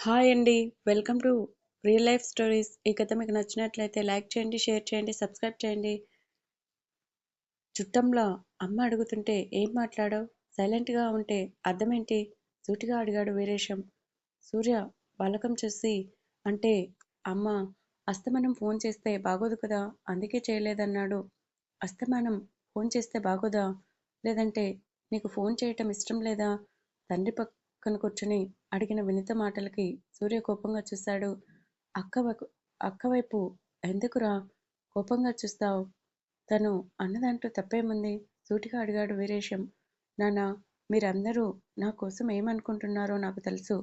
Hi అండి. Welcome to real life stories. ఈ కథ మీకు నచ్చినట్లయితే లైక్ చేయండి షేర్ చేయండి సబ్స్క్రైబ్ చేయండి. చుట్టంలో అమ్మ అడుగుతుంటే ఏం మాట్లాడావు? సైలెంట్గా ఉంటే అర్థమేంటి? సూటిగా అడిగాడు వీరేశం. సూర్య బాలకం చూసి అంటే అమ్మ అస్తమానం ఫోన్ చేస్తే బాగోదు కదా? అందుకే చేయలేదన్నాడు. అస్తమానం ఫోన్ చేస్తే బాగోదా? లేదంటే నీకు ఫోన్ చేయటం ఇష్టం లేదా? తండ్రి పక్కన కూర్చుని అడిగిన వినిత మాటలకి సూర్య కోపంగా చూశాడు. అక్క అక్కవైపు అక్క వైపు ఎందుకురా కోపంగా చూస్తావు? తను అన్నదాంట్లో తప్పేముంది? సూటిగా అడిగాడు వీరేశం. నానా మీరందరూ నా కోసం ఏమనుకుంటున్నారో నాకు తెలుసు.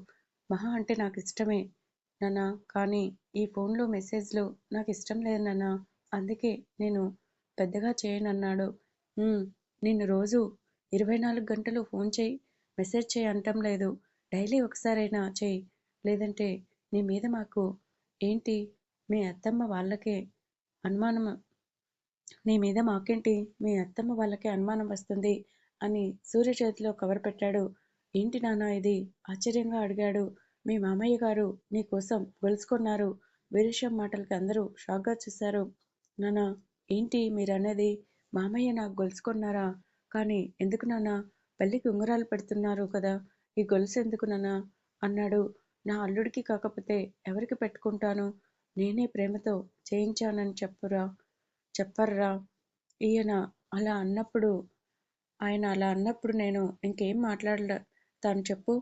మహా అంటే నాకు ఇష్టమే. నానా కానీ ఈ ఫోన్లో మెసేజ్లు నాకు ఇష్టం లేదు నానా అందుకే నేను పెద్దగా చేయనన్నాడు. నిన్ను రోజు ఇరవై నాలుగు గంటలు ఫోన్ చేయి మెసేజ్ చేయి అంటం లేదు. డైలీ ఒకసారైనా చేయి. లేదంటే నీ మీద మాకు ఏంటి? మీ అత్తమ్మ వాళ్ళకే అనుమానం. నీ మీద మాకేంటి? మీ అత్తమ్మ వాళ్ళకే అనుమానం వస్తుంది అని సూర్య చేతిలో కవర్ పెట్టాడు. ఏంటి నాన్న ఇది? ఆశ్చర్యంగా అడిగాడు. మీ మామయ్య గారు నీ కోసం గొలుసుకున్నారు. వీరేశం మాటలకి అందరూ షాక్గా చూశారు. నానా ఏంటి మీరనేది? మామయ్య నాకు గొలుసుకున్నారా? కానీ ఎందుకు నాన్న? పెళ్ళికి ఉంగరాలు పెడుతున్నారు కదా. ఈ గొలుసు ఎందుకు నానా అన్నాడు. నా అల్లుడికి కాకపోతే ఎవరికి పెట్టుకుంటాను? నేనే ప్రేమతో చేయించానని చెప్పురా చెప్పర్రా? ఈయన అలా అన్నప్పుడు ఆయన అలా అన్నప్పుడు నేను ఇంకేం మాట్లాడలే తాను చెప్పు.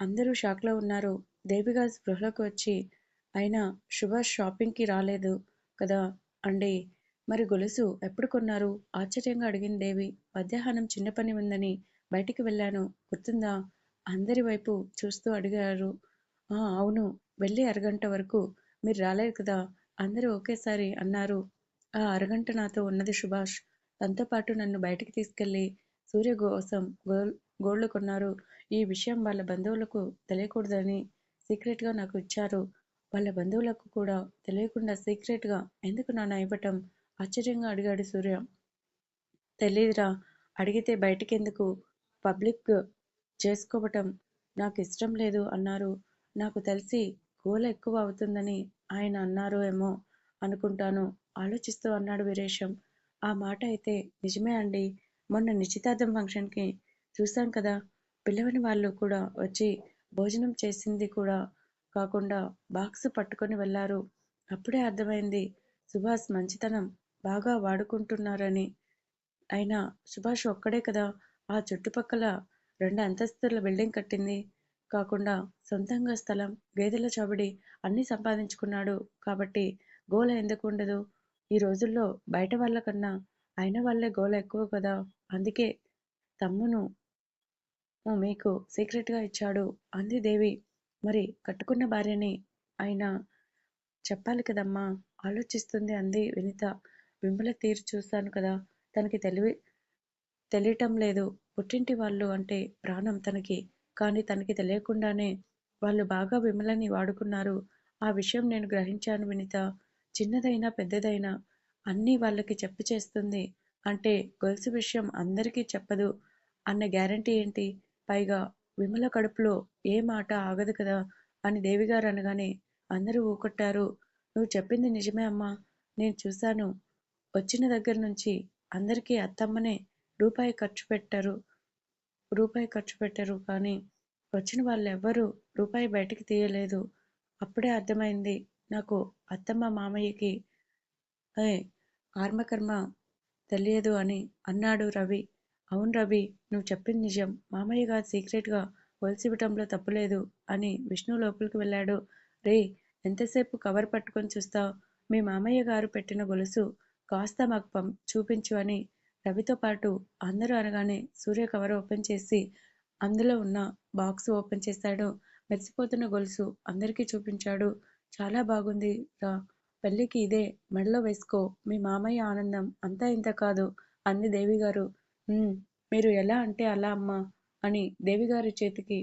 అందరూ షాక్లో ఉన్నారు. దేవిగా స్పృహలోకి వచ్చి అయినా సుభాష్ షాపింగ్కి రాలేదు కదా అండి. మరి గొలుసు ఎప్పుడు కొన్నారు? ఆశ్చర్యంగా అడిగింది దేవి. మధ్యాహ్నం చిన్న పని ఉందని బయటికి వెళ్ళాను. గుర్తుందా? అందరి వైపు చూస్తూ అడిగారు. "ఆ, అవును వెళ్ళి అరగంట వరకు మీరు రాలేదు కదా? అందరూ ఒకేసారి అన్నారు. ఆ అరగంట నాతో ఉన్నది సుభాష్. తనతో పాటు నన్ను బయటికి తీసుకెళ్ళి సూర్య కోసం గోల్ గోల్డ్ కొన్నారు. ఈ విషయం వాళ్ళ బంధువులకు తెలియకూడదని సీక్రెట్గా నాకు ఇచ్చారు. వాళ్ళ బంధువులకు కూడా తెలియకుండా సీక్రెట్గా ఎందుకు నాన్న ఇవ్వటం ఆశ్చర్యంగా అడిగాడు సూర్య. తెలీదురా అడిగితే బయటికెందుకు? పబ్లిక్ చేసుకోవటం నాకు ఇష్టం లేదు అన్నారు. నాకు తెలిసి గోల ఎక్కువ అవుతుందని ఆయన అన్నారు ఏమో అనుకుంటాను ఆలోచిస్తూ అన్నాడు వీరేశం. ఆ మాట అయితే నిజమే అండి. మొన్న నిశ్చితార్థం ఫంక్షన్కి చూశాం కదా. పిల్లవని వాళ్ళు కూడా వచ్చి భోజనం చేసింది కూడా కాకుండా బాక్స్ పట్టుకొని వెళ్ళారు. అప్పుడే అర్థమైంది సుభాష్ మంచితనం బాగా వాడుకుంటున్నారని. అయినా సుభాష్ ఒక్కడే కదా ఆ చుట్టుపక్కల రెండు అంతస్తుల బిల్డింగ్ కట్టింది. కాకుండా సొంతంగా స్థలం గేదెల చబడి అన్నీ సంపాదించుకున్నాడు. కాబట్టి గోల ఎందుకు ఉండదు? ఈ రోజుల్లో బయట వాళ్ళకన్నా అయిన వాళ్ళే గోల ఎక్కువ కదా? అందుకే తమ్మును మీకు సీక్రెట్గా ఇచ్చాడు. అంది దేవి. మరి కట్టుకున్న భార్యని ఆయన చెప్పాలి కదమ్మా? ఆలోచిస్తుంది అంది వినిత. విమల తీరు చూస్తాను కదా. తనకి తెలివి తెలియటం లేదు. పుట్టింటి వాళ్ళు అంటే ప్రాణం తనకి. కానీ తనకి తెలియకుండానే వాళ్ళు బాగా విమలని వాడుకున్నారు. ఆ విషయం నేను గ్రహించాను వినిత. చిన్నదైనా పెద్దదైనా అన్నీ వాళ్ళకి చెప్పి చేస్తుంది. అంటే గొలుసు విషయం అందరికీ చెప్పదు. అన్న గ్యారంటీ ఏంటి? పైగా విమల కడుపులో ఏ మాట ఆగదు కదా అని దేవిగారు అనగానే అందరూ ఊకొట్టారు. నువ్వు చెప్పింది నిజమే అమ్మా. నేను చూశాను. వచ్చిన దగ్గర నుంచి అందరికీ అత్తమ్మనే రూపాయి ఖర్చు పెట్టరు. రూపాయి ఖర్చు పెట్టరు కానీ వచ్చిన వాళ్ళు ఎవ్వరూ రూపాయి బయటికి తీయలేదు. అప్పుడే అర్థమైంది నాకు అత్తమ్మ మామయ్యకి ఏ తెలియదు అని అన్నాడు రవి. అవును రవి నువ్వు చెప్పింది నిజం. మామయ్య గారు సీక్రెట్గా ఇవ్వటంలో తప్పులేదు అని విష్ణు లోపలికి వెళ్ళాడు. రే ఎంతసేపు కవర్ పట్టుకొని చూస్తావు? మీ మామయ్య గారు పెట్టిన గొలుసు కాస్త మాకు పం చూపించు అని రవితో పాటు అందరూ అనగానే సూర్య కవర్ ఓపెన్ చేసి అందులో ఉన్న బాక్స్ ఓపెన్ చేశాడు. మెరిసిపోతున్న గొలుసు అందరికీ చూపించాడు. చాలా బాగుంది రా పెళ్ళికి ఇదే మెడలో వేసుకో. మీ మామయ్య ఆనందం అంతా ఇంత కాదు అంది దేవిగారు. మీరు ఎలా అంటే అలా అమ్మా అని దేవిగారి చేతికి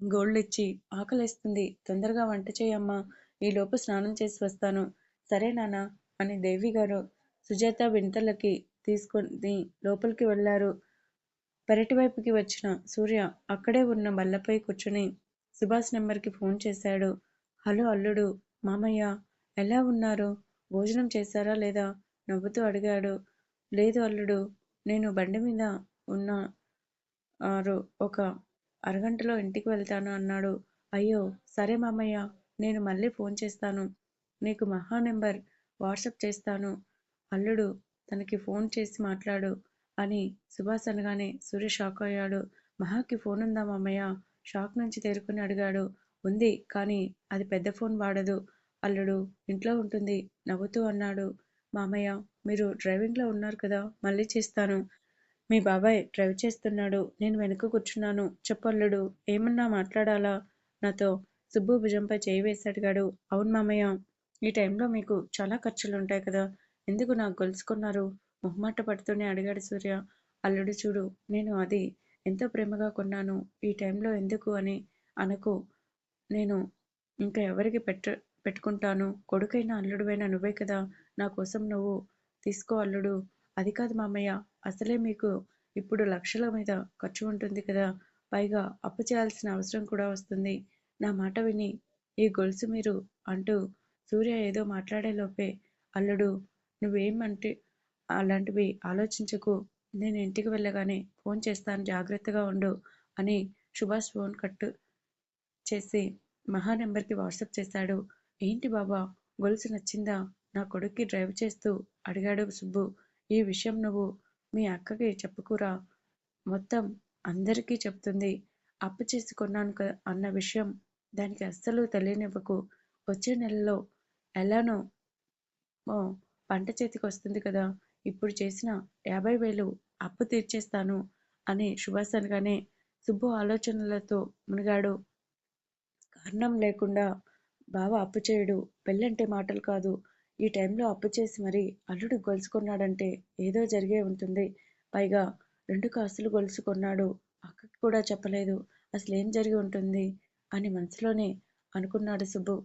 గోల్డ్ ఇచ్చి ఆకలేస్తుంది. తొందరగా వంట చేయమ్మా ఈలోపు స్నానం చేసి వస్తాను. సరే నాన్న అని దేవిగారు సుజాత వింతలకి తీసుకొని లోపలికి వెళ్ళారు. పెరటి వైపుకి వచ్చిన సూర్య అక్కడే ఉన్న బల్లపై కూర్చుని సుభాష్ నెంబర్కి ఫోన్ చేశాడు. హలో అల్లుడు మామయ్య ఎలా ఉన్నారు? భోజనం చేశారా లేదా? నవ్వుతూ అడిగాడు. లేదు అల్లుడు నేను బండి మీద ఉన్న ఆరు ఒక అరగంటలో ఇంటికి వెళ్తాను అన్నాడు. అయ్యో సరే మామయ్య నేను మళ్ళీ ఫోన్ చేస్తాను. నీకు మహా నెంబర్ వాట్సప్ చేస్తాను. అల్లుడు తనకి ఫోన్ చేసి మాట్లాడు అని సుభాష్ అనగానే సూర్య షాక్ అయ్యాడు. మహాకి ఫోన్ ఉందా మామయ్య? షాక్ నుంచి తేరుకుని అడిగాడు. ఉంది కానీ అది పెద్ద ఫోన్ వాడదు. అల్లుడు ఇంట్లో ఉంటుంది నవ్వుతూ అన్నాడు. మామయ్య మీరు డ్రైవింగ్లో ఉన్నారు కదా మళ్ళీ చేస్తాను. మీ బాబాయ్ డ్రైవ్ చేస్తున్నాడు నేను వెనుక కూర్చున్నాను. చెప్పల్లుడు ఏమన్నా మాట్లాడాలా? నాతో సుబ్బు భుజంపై చేయి వేసి అడిగాడు. అవును మామయ్య ఈ టైంలో మీకు చాలా ఖర్చులు ఉంటాయి కదా ఎందుకు నాకు గొలుసుకున్నారు? మొహమాట పడుతూనే అడిగాడు సూర్య. అల్లుడు చూడు నేను అది ఎంతో ప్రేమగా కొన్నాను. ఈ టైంలో ఎందుకు అని అనకు. నేను ఇంకా ఎవరికి పెట్ట పెట్టుకుంటాను? కొడుకైనా అల్లుడువైనా నువ్వే కదా. నా కోసం నువ్వు తీసుకో అల్లుడు. అది కాదు మామయ్య అసలే మీకు ఇప్పుడు లక్షల మీద ఖర్చు ఉంటుంది కదా. పైగా అప్పు చేయాల్సిన అవసరం కూడా వస్తుంది. నా మాట విని ఈ గొలుసు మీరు అంటూ సూర్య ఏదో మాట్లాడే లోపే అల్లుడు నువ్వేమంటే అలాంటివి ఆలోచించకు. నేను ఇంటికి వెళ్ళగానే ఫోన్ చేస్తాను జాగ్రత్తగా ఉండు అని సుభాష్ ఫోన్ కట్టు చేసి మహా నెంబర్కి వాట్సాప్ చేశాడు. ఏంటి బాబా గొలుసు నచ్చిందా? నా కొడుక్కి డ్రైవ్ చేస్తూ అడిగాడు సుబ్బు. ఈ విషయం నువ్వు మీ అక్కకి చెప్పుకురా. మొత్తం అందరికీ చెప్తుంది. అప్పు చేసుకున్నాను కదా అన్న విషయం దానికి అస్సలు తెలియనివ్వకు. వచ్చే నెలలో ఎలానో ఓ పంట చేతికి వస్తుంది కదా ఇప్పుడు చేసిన యాభై వేలు అప్పు తీర్చేస్తాను అని సుభాష్ అనగానే సుబ్బు ఆలోచనలతో మునిగాడు. కారణం లేకుండా బావ అప్పు చేయడు. పెళ్ళంటే మాటలు కాదు. ఈ టైంలో అప్పు చేసి మరి అల్లుడు గొలుసుకున్నాడంటే ఏదో జరిగే ఉంటుంది. పైగా రెండు కాసులు గొలుసుకున్నాడు. అక్కకి కూడా చెప్పలేదు. అసలు ఏం జరిగి ఉంటుంది అని మనసులోనే అనుకున్నాడు సుబ్బు.